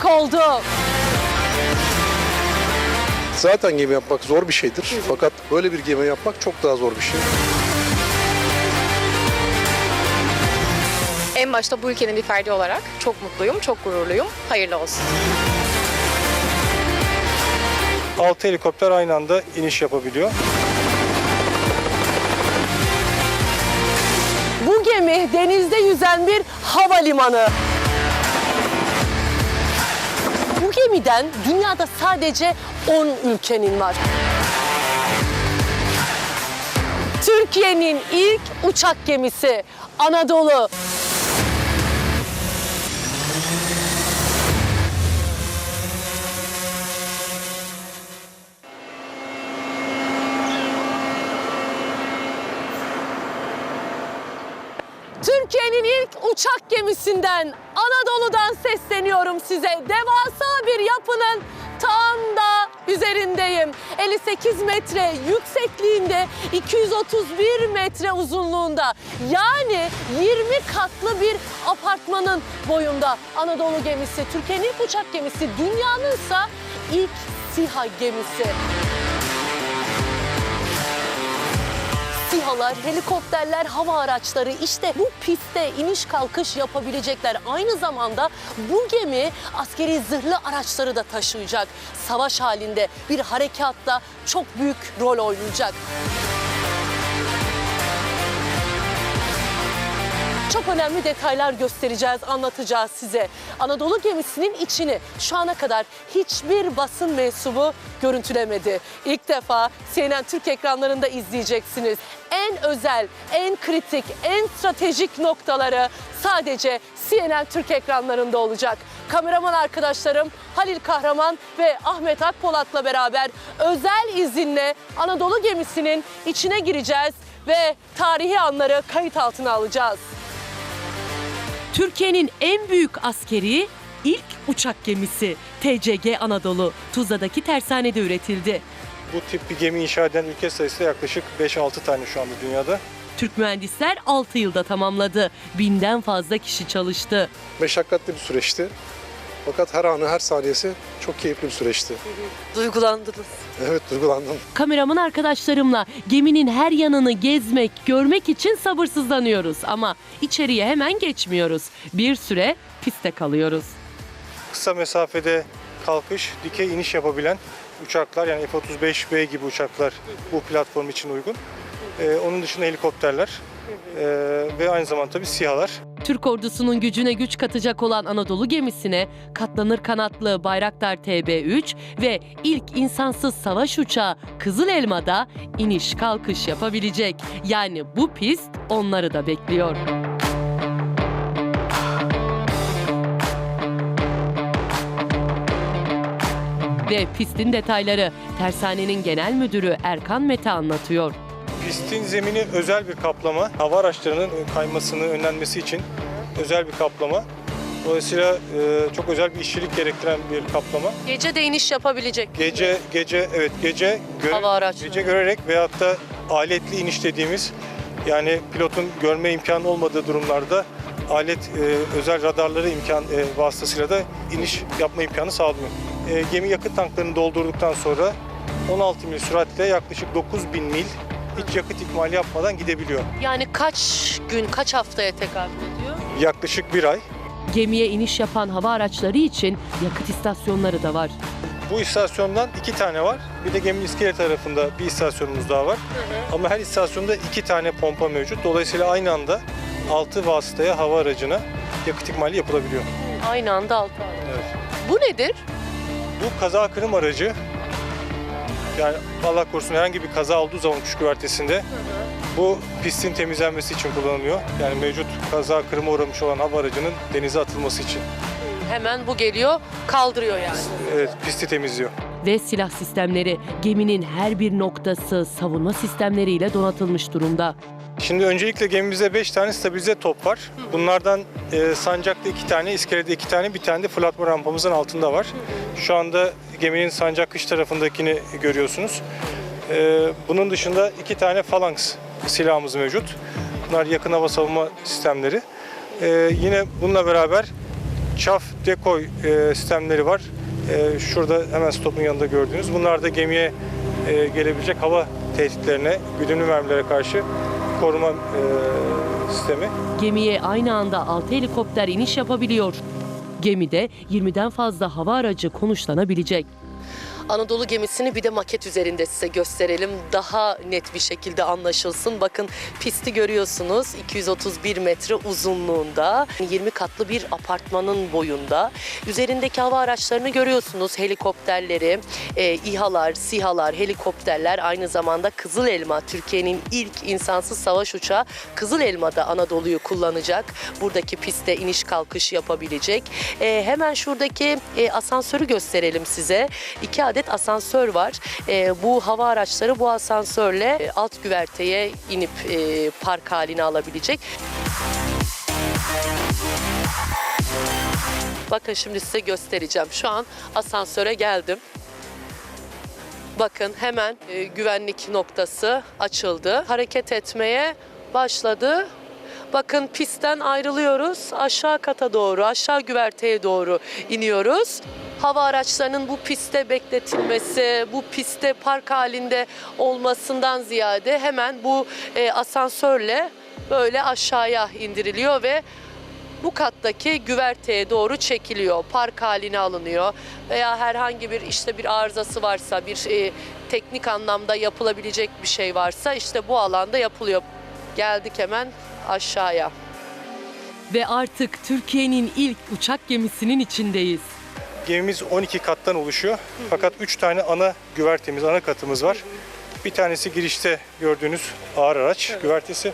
ilk oldu. Zaten gemi yapmak zor bir şeydir. Fakat böyle bir gemi yapmak çok daha zor bir şey. En başta bu ülkenin bir ferdi olarak çok mutluyum, çok gururluyum. Hayırlı olsun. 6 helikopter aynı anda iniş yapabiliyor. Bu gemi denizde yüzen bir havalimanı. Gemiden dünyada sadece 10 ülkenin var. Türkiye'nin ilk uçak gemisi Anadolu. Türkiye'nin ilk uçak gemisinden Anadolu'dan sesleniyorum size. Devasa bir yapının tam da üzerindeyim. 58 metre yüksekliğinde, 231 metre uzunluğunda. Yani 20 katlı bir apartmanın boyunda Anadolu gemisi. Türkiye'nin ilk uçak gemisi, dünyanınsa ilk SİHA gemisi. SİHA'lar, helikopterler, hava araçları işte bu pistte iniş kalkış yapabilecekler. Aynı zamanda bu gemi askeri zırhlı araçları da taşıyacak. Savaş halinde bir harekatta çok büyük rol oynayacak. Çok önemli detaylar göstereceğiz, anlatacağız size. Anadolu gemisinin içini şu ana kadar hiçbir basın mensubu görüntülemedi. İlk defa CNN Türk ekranlarında izleyeceksiniz. En özel, en kritik, en stratejik noktaları sadece CNN Türk ekranlarında olacak. Kameraman arkadaşlarım Halil Kahraman ve Ahmet Akpolat'la beraber özel izinle Anadolu gemisinin içine gireceğiz ve tarihi anları kayıt altına alacağız. Türkiye'nin en büyük askeri ilk uçak gemisi TCG Anadolu Tuzla'daki tersanede üretildi. Bu tip bir gemi inşa eden ülke sayısı yaklaşık 5-6 tane şu anda dünyada. Türk mühendisler 6 yılda tamamladı. Binden fazla kişi çalıştı. Meşakkatli bir süreçti. Fakat her anı, her saniyesi çok keyifli bir süreçti. Duygulandınız. Evet, duygulandım. Kameraman arkadaşlarımla geminin her yanını gezmek, görmek için sabırsızlanıyoruz. Ama içeriye hemen geçmiyoruz. Bir süre piste kalıyoruz. Kısa mesafede kalkış, dikey iniş yapabilen uçaklar yani F-35B gibi uçaklar bu platform için uygun. Ee, onun dışında helikopterler ee, ve aynı zamanda tabii SİHA'lar. Türk ordusunun gücüne güç katacak olan Anadolu gemisine katlanır kanatlı Bayraktar TB3 ve ilk insansız savaş uçağı Kızıl Elma'da iniş kalkış yapabilecek. Yani bu pist onları da bekliyor. Ve pistin detayları tersanenin genel müdürü Erkan Mete anlatıyor. Pistin zemini özel bir kaplama. Hava araçlarının kaymasını önlenmesi için özel bir kaplama. Dolayısıyla e, çok özel bir işçilik gerektiren bir kaplama. Gece de iniş yapabilecek. Gece gece evet gece göre- Hava araçları. gece görerek veyahut da aletli iniş dediğimiz yani pilotun görme imkanı olmadığı durumlarda alet e, özel radarları imkan e, vasıtasıyla da iniş yapma imkanı sağlıyor. E, gemi yakıt tanklarını doldurduktan sonra 16 mil süratle yaklaşık 9000 mil hiç yakıt ikmali yapmadan gidebiliyor. Yani kaç gün, kaç haftaya tekabül ediyor? Yaklaşık bir ay. Gemiye iniş yapan hava araçları için yakıt istasyonları da var. Bu istasyondan iki tane var. Bir de geminin iskele tarafında bir istasyonumuz daha var. Ama her istasyonda iki tane pompa mevcut. Dolayısıyla aynı anda altı vasıtaya hava aracına yakıt ikmali yapılabiliyor. Aynı anda altı ay. Evet. Bu nedir? Bu kaza kırım aracı. Yani Allah korusun herhangi bir kaza olduğu zaman uçuş güvertesinde bu pistin temizlenmesi için kullanılıyor. Yani mevcut kaza kırıma uğramış olan hava aracının denize atılması için. Hemen bu geliyor, kaldırıyor yani. Evet, pisti temizliyor. Ve silah sistemleri geminin her bir noktası savunma sistemleriyle donatılmış durumda. Şimdi öncelikle gemimizde 5 tane stabilize top var. Bunlardan e, sancakta 2 tane, iskelede 2 tane, bir tane de fırlatma rampamızın altında var. Şu anda geminin sancak kış tarafındakini görüyorsunuz. E, bunun dışında 2 tane falanks silahımız mevcut. Bunlar yakın hava savunma sistemleri. E, yine bununla beraber çaf dekoy e, sistemleri var. E, şurada hemen stopun yanında gördüğünüz. Bunlar da gemiye e, gelebilecek hava tehditlerine, güdümlü mermilere karşı koruma e, sistemi. Gemiye aynı anda 6 helikopter iniş yapabiliyor. Gemide 20'den fazla hava aracı konuşlanabilecek. Anadolu gemisini bir de maket üzerinde size gösterelim. Daha net bir şekilde anlaşılsın. Bakın pisti görüyorsunuz. 231 metre uzunluğunda. 20 katlı bir apartmanın boyunda. Üzerindeki hava araçlarını görüyorsunuz. Helikopterleri, e, İHA'lar, SİHA'lar, helikopterler. Aynı zamanda Kızıl Elma, Türkiye'nin ilk insansız savaş uçağı Kızıl Elma'da Anadolu'yu kullanacak. Buradaki pistte iniş kalkış yapabilecek. E, hemen şuradaki e, asansörü gösterelim size. İki adet asansör var. E, bu hava araçları bu asansörle e, alt güverteye inip e, park haline alabilecek. Bakın şimdi size göstereceğim. Şu an asansöre geldim. Bakın hemen e, güvenlik noktası açıldı. Hareket etmeye başladı. Bakın pistten ayrılıyoruz. Aşağı kata doğru, aşağı güverteye doğru iniyoruz. Hava araçlarının bu pistte bekletilmesi, bu pistte park halinde olmasından ziyade hemen bu e, asansörle böyle aşağıya indiriliyor ve bu kattaki güverteye doğru çekiliyor, park haline alınıyor veya herhangi bir işte bir arızası varsa, bir e, teknik anlamda yapılabilecek bir şey varsa işte bu alanda yapılıyor. Geldik hemen aşağıya. Ve artık Türkiye'nin ilk uçak gemisinin içindeyiz. Gemimiz 12 kattan oluşuyor. Fakat 3 tane ana güvertemiz, ana katımız var. Bir tanesi girişte gördüğünüz ağır araç güvertesi.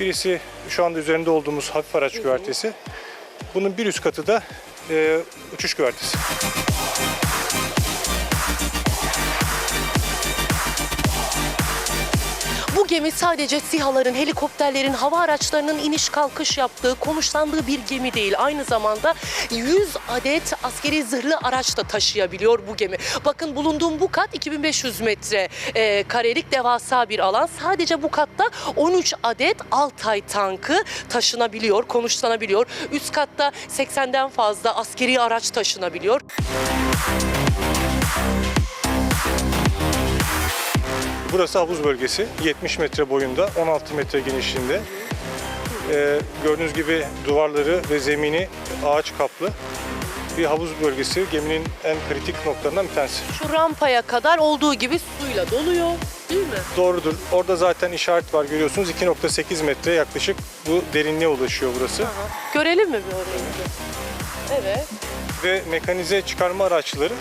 Birisi şu anda üzerinde olduğumuz hafif araç güvertesi. Bunun bir üst katı da e, uçuş güvertesi. Gemi sadece SİHA'ların, helikopterlerin, hava araçlarının iniş kalkış yaptığı, konuşlandığı bir gemi değil. Aynı zamanda 100 adet askeri zırhlı araç da taşıyabiliyor bu gemi. Bakın bulunduğum bu kat 2500 metre e, karelik devasa bir alan. Sadece bu katta 13 adet Altay tankı taşınabiliyor, konuşlanabiliyor. Üst katta 80'den fazla askeri araç taşınabiliyor. Burası havuz bölgesi. 70 metre boyunda, 16 metre genişliğinde. E, gördüğünüz gibi duvarları ve zemini ağaç kaplı bir havuz bölgesi. Geminin en kritik noktalarından bir tanesi. Şu rampaya kadar olduğu gibi suyla doluyor değil mi? Doğrudur. Orada zaten işaret var görüyorsunuz. 2.8 metre yaklaşık bu derinliğe ulaşıyor burası. Görelim mi bir orayı? Evet. Ve mekanize çıkarma araçları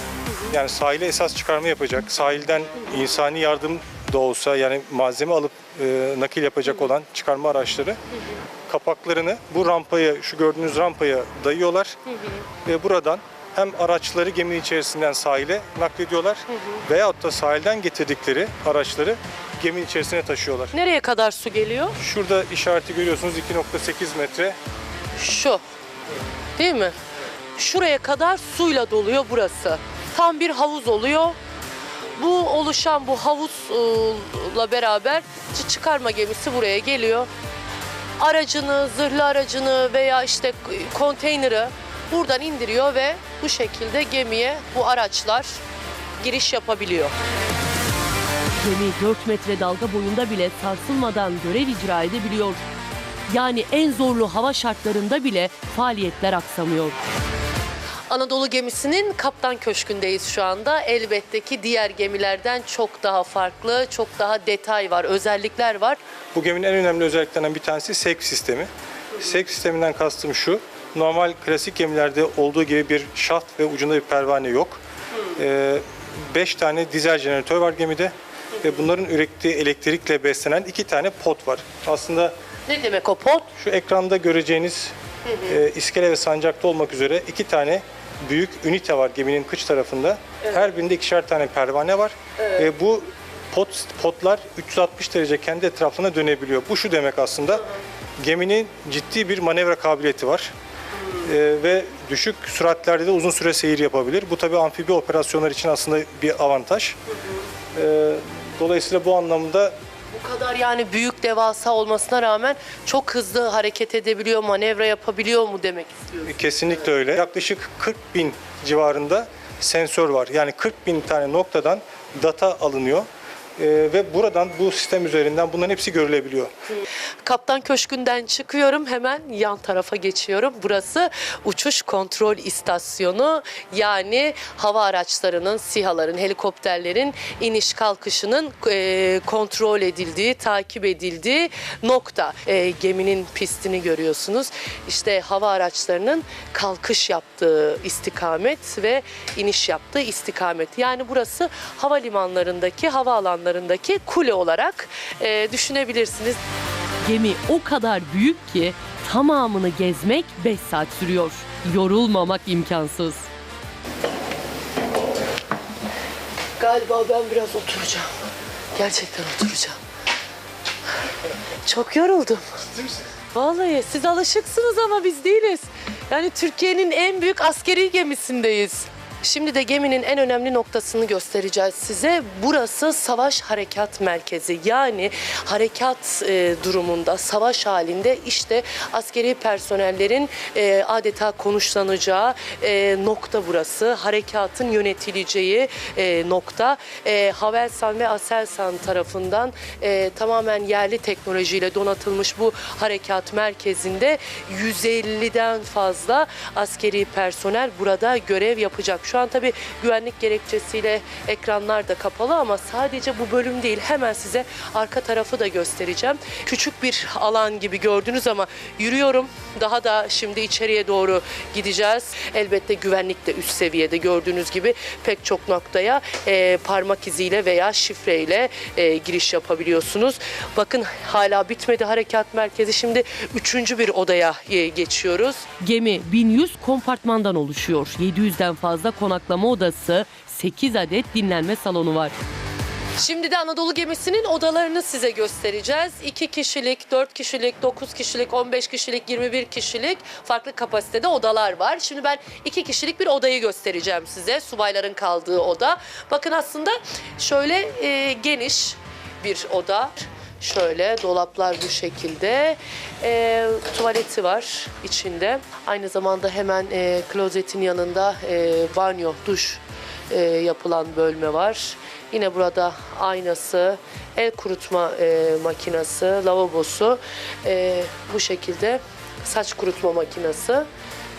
yani sahile esas çıkarma yapacak. Sahilden insani yardım da olsa yani malzeme alıp e, nakil yapacak olan çıkarma araçları kapaklarını bu rampaya, şu gördüğünüz rampaya dayıyorlar. Ve buradan hem araçları geminin içerisinden sahile naklediyorlar veyahut da sahilden getirdikleri araçları geminin içerisine taşıyorlar. Nereye kadar su geliyor? Şurada işareti görüyorsunuz 2.8 metre. Şu. Değil mi? Şuraya kadar suyla doluyor burası. Tam bir havuz oluyor. Bu oluşan bu havuzla beraber çı- çıkarma gemisi buraya geliyor. Aracını, zırhlı aracını veya işte konteyneri buradan indiriyor ve bu şekilde gemiye bu araçlar giriş yapabiliyor. Gemi 4 metre dalga boyunda bile sarsılmadan görev icra edebiliyor. Yani en zorlu hava şartlarında bile faaliyetler aksamıyor. Anadolu gemisinin kaptan köşkündeyiz şu anda. Elbette ki diğer gemilerden çok daha farklı, çok daha detay var, özellikler var. Bu geminin en önemli özelliklerinden bir tanesi sevk sistemi. Sevk sisteminden kastım şu. Normal klasik gemilerde olduğu gibi bir şaft ve ucunda bir pervane yok. 5 tane dizel jeneratör var gemide ve bunların ürettiği elektrikle beslenen iki tane pot var. Aslında Ne demek o pot? şu ekranda göreceğiniz e, iskele ve sancakta olmak üzere iki tane büyük ünite var geminin kıç tarafında. Her birinde ikişer tane pervane var. Ve bu pot potlar 360 derece kendi etrafına dönebiliyor. Bu şu demek aslında. Geminin ciddi bir manevra kabiliyeti var. E, ve düşük süratlerde de uzun süre seyir yapabilir. Bu tabii amfibi operasyonlar için aslında bir avantaj. E, dolayısıyla bu anlamda Bu kadar yani büyük devasa olmasına rağmen çok hızlı hareket edebiliyor, manevra yapabiliyor mu demek istiyorum. Kesinlikle öyle. Yaklaşık 40 bin civarında sensör var. Yani 40 bin tane noktadan data alınıyor. Ee, ve buradan bu sistem üzerinden bunların hepsi görülebiliyor. Kaptan Köşkü'nden çıkıyorum hemen yan tarafa geçiyorum. Burası uçuş kontrol istasyonu yani hava araçlarının, SİHA'ların, helikopterlerin iniş kalkışının e, kontrol edildiği, takip edildiği nokta. E, geminin pistini görüyorsunuz. İşte hava araçlarının kalkış yaptığı istikamet ve iniş yaptığı istikamet. Yani burası havalimanlarındaki, havaalanlarındaki kule olarak e, düşünebilirsiniz. Gemi o kadar büyük ki tamamını gezmek 5 saat sürüyor. Yorulmamak imkansız. Galiba ben biraz oturacağım. Gerçekten oturacağım. Çok yoruldum. Vallahi siz alışıksınız ama biz değiliz. Yani Türkiye'nin en büyük askeri gemisindeyiz. Şimdi de geminin en önemli noktasını göstereceğiz size. Burası savaş harekat merkezi. Yani harekat e, durumunda, savaş halinde işte askeri personellerin e, adeta konuşlanacağı e, nokta burası. Harekatın yönetileceği e, nokta. E, Havelsan ve Aselsan tarafından e, tamamen yerli teknolojiyle donatılmış bu harekat merkezinde 150'den fazla askeri personel burada görev yapacak. Şu an tabii güvenlik gerekçesiyle ekranlar da kapalı ama sadece bu bölüm değil. Hemen size arka tarafı da göstereceğim. Küçük bir alan gibi gördünüz ama yürüyorum. Daha da şimdi içeriye doğru gideceğiz. Elbette güvenlik de üst seviyede gördüğünüz gibi pek çok noktaya e, parmak iziyle veya şifreyle e, giriş yapabiliyorsunuz. Bakın hala bitmedi harekat merkezi. Şimdi üçüncü bir odaya e, geçiyoruz. Gemi 1100 kompartmandan oluşuyor. 700'den fazla konaklama odası, 8 adet dinlenme salonu var. Şimdi de Anadolu gemisinin odalarını size göstereceğiz. 2 kişilik, 4 kişilik, 9 kişilik, 15 kişilik, 21 kişilik farklı kapasitede odalar var. Şimdi ben 2 kişilik bir odayı göstereceğim size. Subayların kaldığı oda. Bakın aslında şöyle e, geniş bir oda. Şöyle dolaplar bu şekilde. E, tuvaleti var içinde. Aynı zamanda hemen e, klozetin yanında e, banyo, duş e, yapılan bölme var. Yine burada aynası, el kurutma e, makinesi, lavabosu, e, bu şekilde saç kurutma makinesi,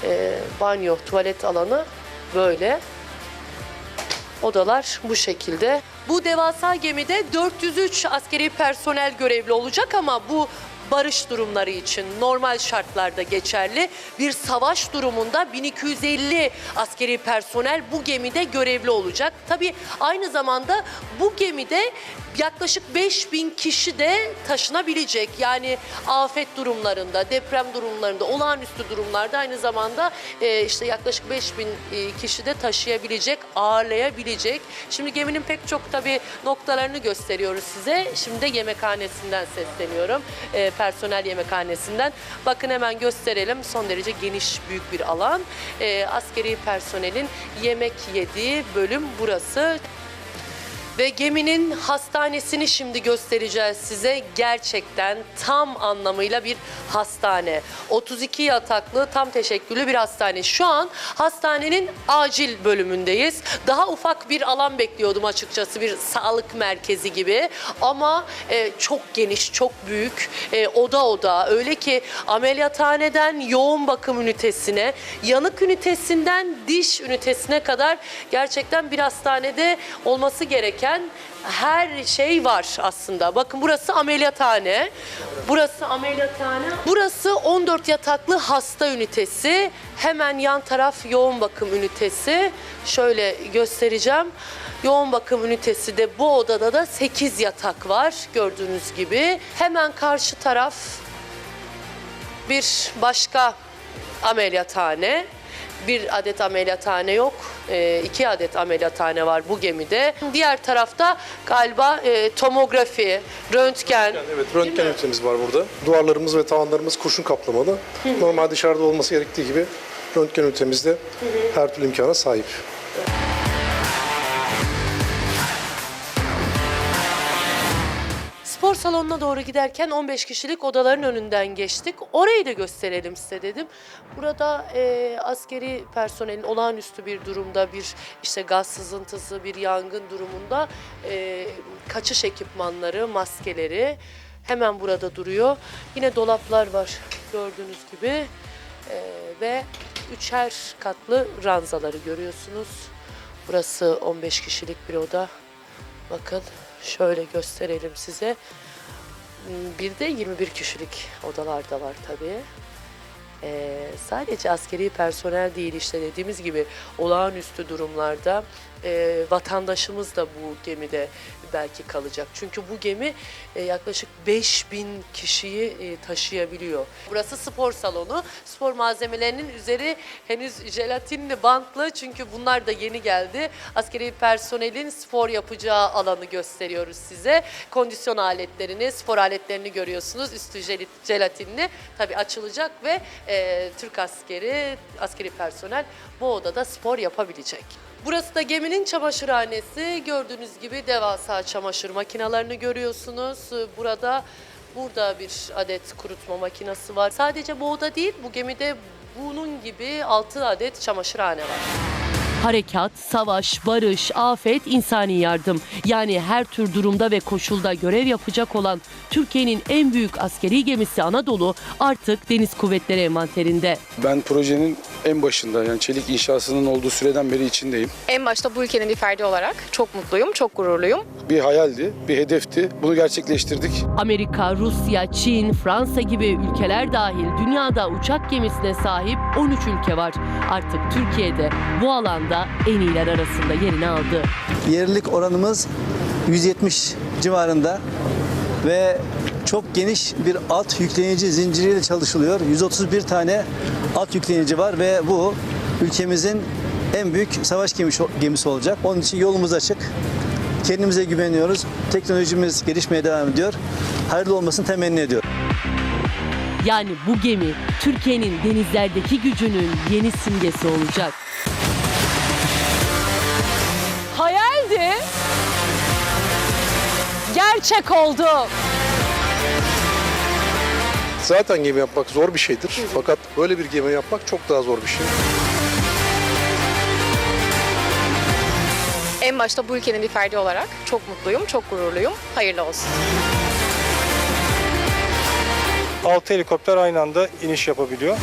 e, banyo, tuvalet alanı böyle. Odalar bu şekilde. Bu devasa gemide 403 askeri personel görevli olacak ama bu barış durumları için normal şartlarda geçerli. Bir savaş durumunda 1250 askeri personel bu gemide görevli olacak. Tabii aynı zamanda bu gemide yaklaşık 5000 kişi de taşınabilecek. Yani afet durumlarında, deprem durumlarında, olağanüstü durumlarda aynı zamanda e, işte yaklaşık 5000 e, kişi de taşıyabilecek, ağırlayabilecek. Şimdi geminin pek çok tabii noktalarını gösteriyoruz size. Şimdi de yemekhanesinden sesleniyorum. E, personel yemekhanesinden. Bakın hemen gösterelim. Son derece geniş, büyük bir alan. E, askeri personelin yemek yediği bölüm burası. Ve geminin hastanesini şimdi göstereceğiz size. Gerçekten tam anlamıyla bir hastane. 32 yataklı tam teşekküllü bir hastane. Şu an hastanenin acil bölümündeyiz. Daha ufak bir alan bekliyordum açıkçası bir sağlık merkezi gibi. Ama e, çok geniş, çok büyük e, oda oda. Öyle ki ameliyathaneden yoğun bakım ünitesine, yanık ünitesinden diş ünitesine kadar gerçekten bir hastanede olması gereken her şey var aslında. Bakın burası ameliyathane. Burası ameliyathane. Burası 14 yataklı hasta ünitesi. Hemen yan taraf yoğun bakım ünitesi. Şöyle göstereceğim. Yoğun bakım ünitesi de bu odada da 8 yatak var gördüğünüz gibi. Hemen karşı taraf bir başka ameliyathane. Bir adet ameliyathane yok. Ee, iki adet ameliyathane var bu gemide. Diğer tarafta galiba e, tomografi, röntgen. Evet, röntgen ünitemiz var burada. Duvarlarımız ve tavanlarımız kurşun kaplamalı. Normal dışarıda olması gerektiği gibi röntgen ünitemizde her türlü imkana sahip. Spor salonuna doğru giderken 15 kişilik odaların önünden geçtik. Orayı da gösterelim size dedim. Burada e, askeri personelin olağanüstü bir durumda bir işte gaz sızıntısı, bir yangın durumunda e, kaçış ekipmanları, maskeleri hemen burada duruyor. Yine dolaplar var gördüğünüz gibi E, ve üçer katlı ranzaları görüyorsunuz. Burası 15 kişilik bir oda. Bakın şöyle gösterelim size. Hmm, Bir de 21 kişilik odalar da var tabii. Ee, sadece askeri personel değil işte dediğimiz gibi olağanüstü durumlarda e, vatandaşımız da bu gemide belki kalacak. Çünkü bu gemi e, yaklaşık 5000 kişiyi e, taşıyabiliyor. Burası spor salonu. Spor malzemelerinin üzeri henüz jelatinli bantlı çünkü bunlar da yeni geldi. Askeri personelin spor yapacağı alanı gösteriyoruz size. Kondisyon aletlerini, spor aletlerini görüyorsunuz. Üstü jel- jelatinli. Tabii açılacak ve e, Türk askeri, askeri personel bu odada spor yapabilecek. Burası da geminin çamaşırhanesi. Gördüğünüz gibi devasa çamaşır makinelerini görüyorsunuz. Burada burada bir adet kurutma makinesi var. Sadece bu oda değil, bu gemide bunun gibi 6 adet çamaşırhane var. Harekat, savaş, barış, afet, insani yardım. Yani her tür durumda ve koşulda görev yapacak olan Türkiye'nin en büyük askeri gemisi Anadolu artık Deniz Kuvvetleri envanterinde. Ben projenin en başında yani çelik inşasının olduğu süreden beri içindeyim. En başta bu ülkenin bir ferdi olarak çok mutluyum, çok gururluyum. Bir hayaldi, bir hedefti. Bunu gerçekleştirdik. Amerika, Rusya, Çin, Fransa gibi ülkeler dahil dünyada uçak gemisine sahip 13 ülke var. Artık Türkiye'de bu alanda en iyiler arasında yerini aldı. Yerlilik oranımız 170 civarında ve çok geniş bir alt yükleyici zinciriyle çalışılıyor. 131 tane alt yükleyici var ve bu ülkemizin en büyük savaş gemisi olacak. Onun için yolumuz açık. Kendimize güveniyoruz. Teknolojimiz gelişmeye devam ediyor. Hayırlı olmasını temenni ediyorum. Yani bu gemi Türkiye'nin denizlerdeki gücünün yeni simgesi olacak. Hayaldi. Gerçek oldu. Zaten gemi yapmak zor bir şeydir. Fakat böyle bir gemi yapmak çok daha zor bir şey. En başta bu ülkenin bir ferdi olarak çok mutluyum, çok gururluyum. Hayırlı olsun. 6 helikopter aynı anda iniş yapabiliyor.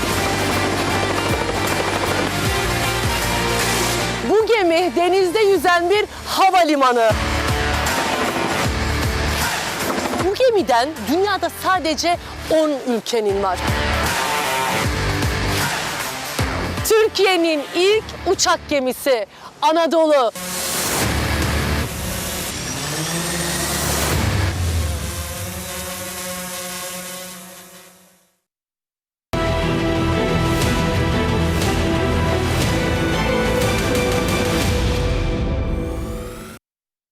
Bu gemi denizde yüzen bir havalimanı. Gemiden dünyada sadece 10 ülkenin var. Türkiye'nin ilk uçak gemisi Anadolu